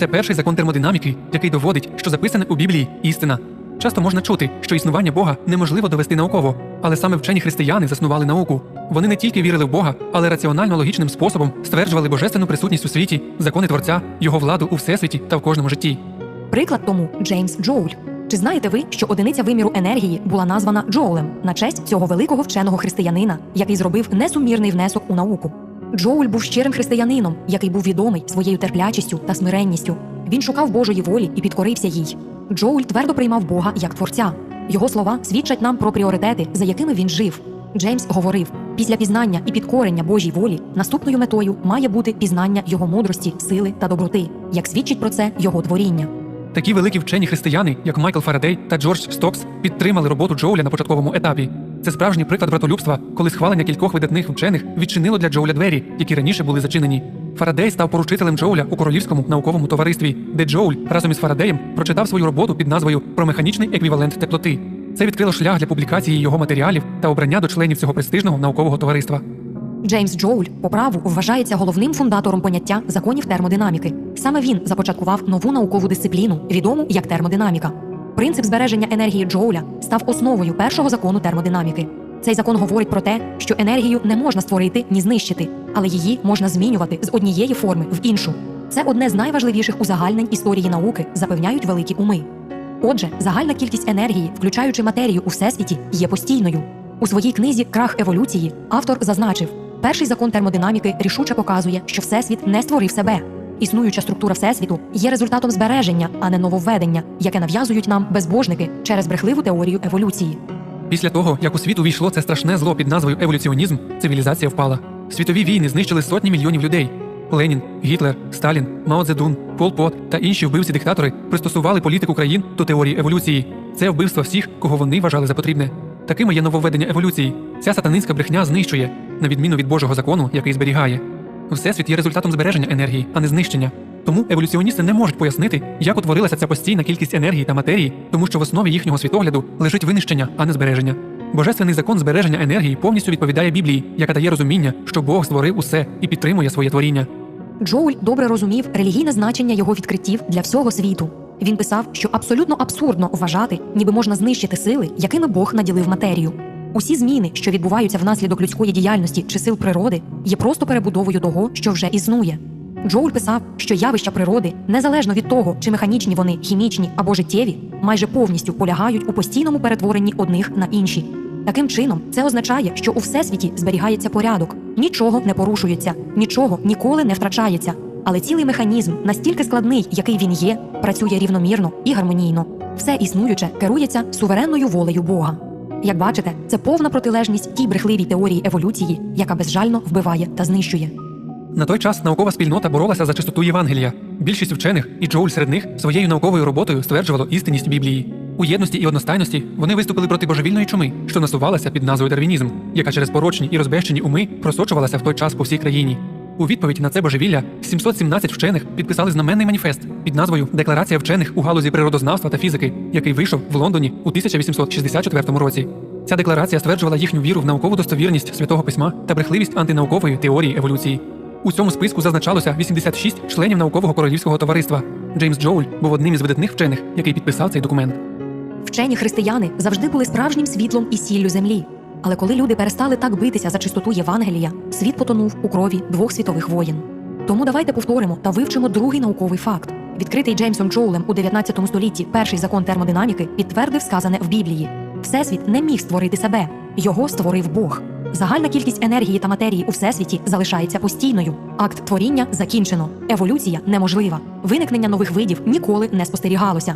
Це перший закон термодинаміки, який доводить, що записане у Біблії істина. Часто можна чути, що існування Бога неможливо довести науково, але саме вчені християни заснували науку. Вони не тільки вірили в Бога, але раціонально логічним способом стверджували божественну присутність у світі, закони творця, його владу у всесвіті та в кожному житті. Приклад тому Джеймс Джоуль. Чи знаєте ви, що одиниця виміру енергії була названа Джоулем на честь цього великого вченого християнина, який зробив несумірний внесок у науку? Джоуль був щирим християнином, який був відомий своєю терплячістю та смиренністю. Він шукав Божої волі і підкорився їй. Джоуль твердо приймав Бога як творця. Його слова свідчать нам про пріоритети, за якими він жив. Джеймс говорив: після пізнання і підкорення Божій волі наступною метою має бути пізнання його мудрості, сили та доброти, як свідчить про це його творіння. Такі великі вчені християни, як Майкл Фарадей та Джордж Стокс, підтримали роботу Джоуля на початковому етапі. Це справжній приклад братолюбства, коли схвалення кількох видатних вчених відчинило для Джоуля двері, які раніше були зачинені. Фарадей став поручителем Джоуля у королівському науковому товаристві, де Джоуль разом із Фарадеєм прочитав свою роботу під назвою Про механічний еквівалент теплоти. Це відкрило шлях для публікації його матеріалів та обрання до членів цього престижного наукового товариства. Джеймс Джоуль по праву вважається головним фундатором поняття законів термодинаміки. Саме він започаткував нову наукову дисципліну, відому як термодинаміка. Принцип збереження енергії Джоуля став основою першого закону термодинаміки. Цей закон говорить про те, що енергію не можна створити ні знищити, але її можна змінювати з однієї форми в іншу. Це одне з найважливіших узагальнень історії науки, запевняють великі уми. Отже, загальна кількість енергії, включаючи матерію у всесвіті, є постійною. У своїй книзі Крах еволюції автор зазначив, перший закон термодинаміки рішуче показує, що всесвіт не створив себе. Існуюча структура всесвіту є результатом збереження, а не нововведення, яке нав'язують нам безбожники через брехливу теорію еволюції. Після того, як у світ увійшло це страшне зло під назвою еволюціонізм, цивілізація впала. Світові війни знищили сотні мільйонів людей. Ленін, Гітлер, Сталін, Мао Цзедун, Пол Пот та інші вбивці-диктатори пристосували політику країн до теорії еволюції. Це вбивство всіх, кого вони вважали за потрібне. Такими є нововведення еволюції. Ця сатанинська брехня знищує, на відміну від Божого закону, який зберігає. Всесвіт є результатом збереження енергії, а не знищення. Тому еволюціоністи не можуть пояснити, як утворилася ця постійна кількість енергії та матерії, тому що в основі їхнього світогляду лежить винищення, а не збереження. Божественний закон збереження енергії повністю відповідає Біблії, яка дає розуміння, що Бог створив усе і підтримує своє творіння. Джоуль добре розумів релігійне значення його відкриттів для всього світу. Він писав, що абсолютно абсурдно вважати, ніби можна знищити сили, якими Бог наділив матерію. Усі зміни, що відбуваються внаслідок людської діяльності чи сил природи, є просто перебудовою того, що вже існує. Джоуль писав, що явища природи, незалежно від того, чи механічні вони, хімічні або життєві, майже повністю полягають у постійному перетворенні одних на інші. Таким чином, це означає, що у всесвіті зберігається порядок, нічого не порушується, нічого ніколи не втрачається. Але цілий механізм, настільки складний, який він є, працює рівномірно і гармонійно. Все існуюче керується суверенною волею Бога. Як бачите, це повна протилежність тій брехливій теорії еволюції, яка безжально вбиває та знищує. На той час наукова спільнота боролася за чистоту Євангелія. Більшість вчених, і Джоуль серед них, своєю науковою роботою стверджувало істинність Біблії. У єдності і одностайності вони виступили проти божевільної чуми, що насувалася під назвою дарвінізм, яка через порочні і розбещені уми просочувалася в той час по всій країні. У відповідь на це божевілля 717 вчених підписали знаменний маніфест під назвою Декларація вчених у галузі природознавства та фізики, який вийшов в Лондоні у 1864 році. Ця декларація стверджувала їхню віру в наукову достовірність святого письма та брехливість антинаукової теорії еволюції. У цьому списку зазначалося 86 членів наукового королівського товариства. Джеймс Джоуль був одним із видатних вчених, який підписав цей документ. Вчені християни завжди були справжнім світлом і сіллю землі. Але коли люди перестали так битися за чистоту Євангелія, світ потонув у крові двох світових воєн. Тому давайте повторимо та вивчимо другий науковий факт. Відкритий Джеймсом Джоулем у 19 столітті перший закон термодинаміки підтвердив сказане в Біблії: Всесвіт не міг створити себе, його створив Бог. Загальна кількість енергії та матерії у всесвіті залишається постійною. Акт творіння закінчено. Еволюція неможлива. Виникнення нових видів ніколи не спостерігалося.